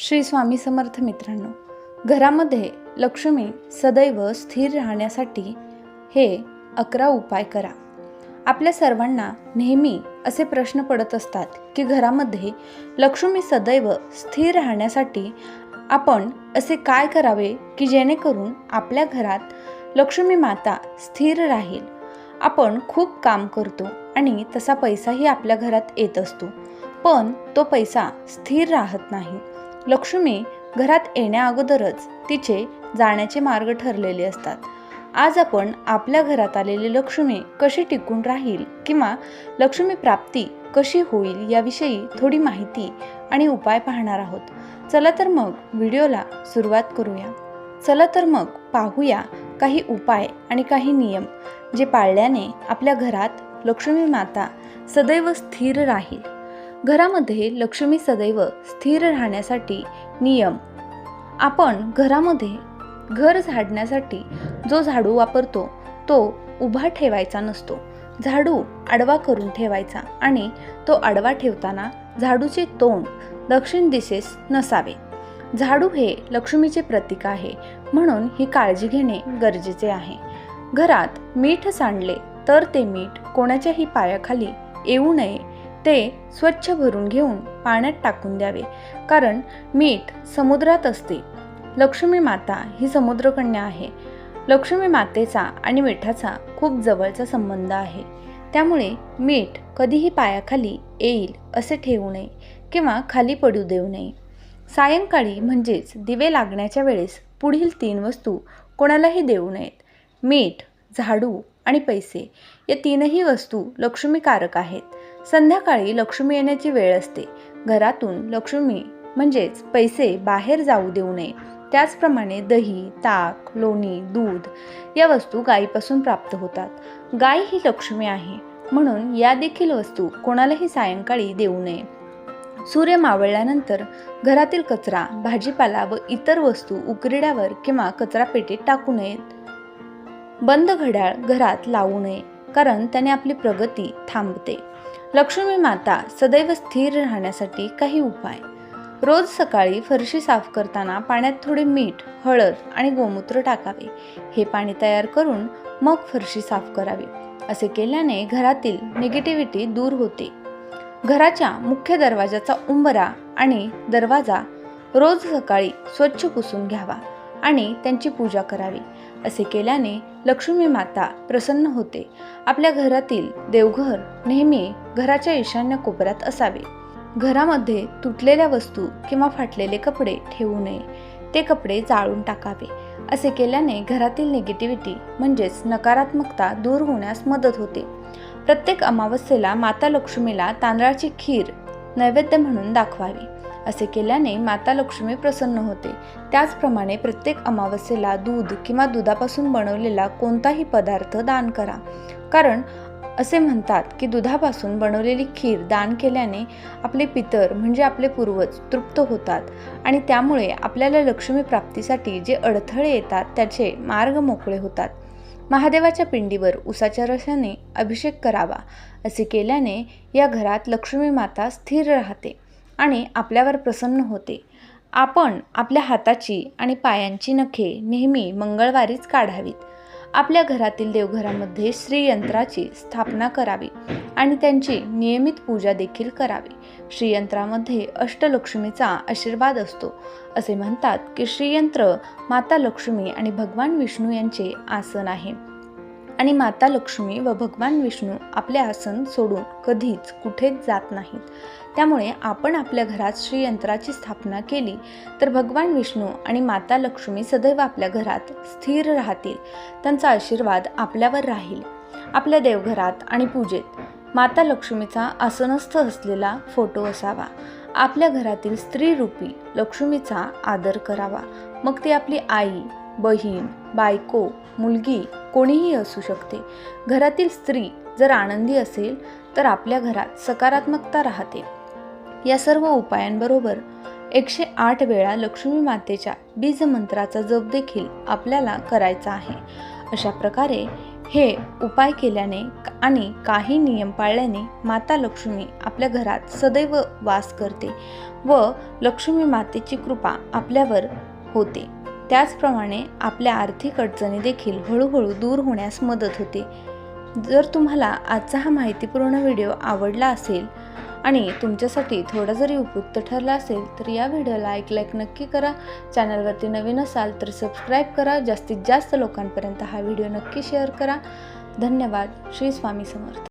श्री स्वामी समर्थ मित्रांनो घरामध्ये लक्ष्मी सदैव स्थिर राहण्यासाठी हे अकरा उपाय करा. आपल्या सर्वांना नेहमी असे प्रश्न पडत असतात की घरामध्ये लक्ष्मी सदैव स्थिर राहण्यासाठी आपण असे काय करावे की जेणेकरून आपल्या घरात लक्ष्मी माता स्थिर राहील? आपण खूप काम करतो आणि तसा पैसाही आपल्या घरात येत असतो पण तो पैसा स्थिर राहत नाही. लक्ष्मी घरात येण्याअगोदरच तिचे जाण्याचे मार्ग ठरलेले असतात. आज आपण आपल्या घरात आलेली लक्ष्मी कशी टिकून राहील किंवा लक्ष्मी प्राप्ती कशी होईल याविषयी थोडी माहिती आणि उपाय पाहणार आहोत. चला तर मग व्हिडिओला सुरुवात करूया. चला तर मग पाहूया काही उपाय आणि काही नियम जे पाळल्याने आपल्या घरात लक्ष्मी माता सदैव स्थिर राहील. घरामध्ये लक्ष्मी सदैव स्थिर राहण्यासाठी नियम. आपण घरामध्ये घर झाडण्यासाठी जो झाडू वापरतो तो उभा ठेवायचा नसतो. झाडू आडवा करून ठेवायचा आणि तो आडवा ठेवताना झाडूचे तोंड दक्षिण दिशेस नसावे. झाडू हे लक्ष्मीचे प्रतीक आहे म्हणून ही काळजी घेणे गरजेचे आहे. घरात मीठ सांडले तर ते मीठ कोणाच्याही पायाखाली येऊ नये ते स्वच्छ भरून घेऊन पाण्यात टाकून द्यावे. कारण मीठ समुद्रात असते. लक्ष्मी माता ही समुद्रकन्या आहे. लक्ष्मी मातेचा आणि मिठाचा खूप जवळचा संबंध आहे. त्यामुळे मीठ कधीही पायाखाली येईल असे ठेवू नये किंवा खाली पडू देऊ नये. सायंकाळी म्हणजेच दिवे लागण्याच्या वेळेस पुढील तीन वस्तू कोणालाही देऊ नयेत. मीठ झाडू आणि पैसे या तीनही वस्तू लक्ष्मीकारक आहेत. संध्याकाळी लक्ष्मी येण्याची वेळ असते. घरातून लक्ष्मी म्हणजेच पैसे बाहेर जाऊ देऊ नये. त्याचप्रमाणे दही ताक लोणी दूध या वस्तू गायीपासून प्राप्त होतात. गाय ही लक्ष्मी आहे. म्हणून या देखील वस्तू कोणालाही सायंकाळी देऊ नये. सूर्य मावळल्यानंतर घरातील कचरा भाजीपाला व इतर वस्तू उकरड्यावर किंवा कचरा पेटीत टाकू नयेत. बंद घड्याळ घरात लावू नये कारण त्याने आपली प्रगती थांबते. लक्ष्मी माता सदैव स्थिर राहण्यासाठी काही उपाय. रोज सकाळी फरशी साफ करताना पाण्यात थोडे मीठ हळद आणि गोमूत्र टाकावे. हे पाणी तयार करून मग फरशी साफ करावी. असे केल्याने घरातील निगेटिव्हिटी दूर होते. घराच्या मुख्य दरवाजाचा उंबरा आणि दरवाजा रोज सकाळी स्वच्छ पुसून घ्यावा आणि त्यांची पूजा करावी. असे केल्याने लक्ष्मी माता प्रसन्न होते. आपल्या घरातील देवघर नेहमी घराच्या ईशान्य कोपऱ्यात असावे. घरामध्ये तुटलेल्या वस्तू किंवा फाटलेले कपडे ठेवू नये. ते कपडे जाळून टाकावे. असे केल्याने घरातील निगेटिव्हिटी म्हणजेच नकारात्मकता दूर होण्यास मदत होते. प्रत्येक अमावस्येला माता लक्ष्मीला तांदळाची खीर नैवेद्य म्हणून दाखवावी. असे केल्याने माता लक्ष्मी प्रसन्न होते. त्याचप्रमाणे प्रत्येक अमावस्येला दूध किंवा दुधापासून बनवलेला कोणताही पदार्थ दान करा. कारण असे म्हणतात की दुधापासून बनवलेली खीर दान केल्याने आपले पितर म्हणजे आपले पूर्वज तृप्त होतात आणि त्यामुळे आपल्याला लक्ष्मी प्राप्तीसाठी जे अडथळे येतात त्याचे मार्ग मोकळे होतात. महादेवाच्या पिंडीवर उसाच्या रसाने अभिषेक करावा असे केल्याने या घरात लक्ष्मी माता स्थिर राहते आणि आपल्यावर प्रसन्न होते. आपण आपल्या हाताची आणि पायांची नखे नेहमी मंगळवारीच काढावीत. आपल्या घरातील देवघरामध्ये श्रीयंत्राची स्थापना करावी आणि त्यांची नियमित पूजा देखील करावी. श्रीयंत्रामध्ये अष्टलक्ष्मीचा आशीर्वाद असतो असे म्हणतात की श्रीयंत्र माता लक्ष्मी आणि भगवान विष्णू यांचे आसन आहे. आणि माता लक्ष्मी व भगवान विष्णू आपले आसन सोडून कधीच कुठेच जात नाहीत. त्यामुळे आपण आपल्या घरात श्रीयंत्राची स्थापना केली तर भगवान विष्णू आणि माता लक्ष्मी सदैव आपल्या घरात स्थिर राहतील. त्यांचा आशीर्वाद आपल्यावर राहील. आपल्या देवघरात आणि पूजेत माता लक्ष्मीचा आसनस्थ असलेला फोटो असावा. आपल्या घरातील स्त्रीरूपी लक्ष्मीचा आदर करावा. मग ती आपली आई बहीण बायको मुलगी कोणीही असू शकते. घरातील स्त्री जर आनंदी असेल तर आपल्या घरात सकारात्मकता राहते. या सर्व उपायांबरोबर एकशे आठ वेळा लक्ष्मी मातेच्या बीजमंत्राचा जप देखील आपल्याला करायचा आहे. अशा प्रकारे हे उपाय केल्याने आणि काही नियम पाळल्याने माता लक्ष्मी आपल्या घरात सदैव वास करते व लक्ष्मी मातेची कृपा आपल्यावर होते. त्याचप्रमाणे आपल्या आर्थिक अडचणी देखील हळूहळू दूर होण्यास मदत होते. जर तुम्हाला आजचा हा माहितीपूर्ण व्हिडिओ आवडला असेल आणि तुमच्यासाठी थोडा जरी उपयुक्त ठरला असेल तर या व्हिडिओला एक लाईक नक्की करा. चॅनलवरती नवीन असाल तर सबस्क्राईब करा. जास्तीत जास्त लोकांपर्यंत हा व्हिडिओ नक्की शेअर करा. धन्यवाद. श्री स्वामी समर्थ.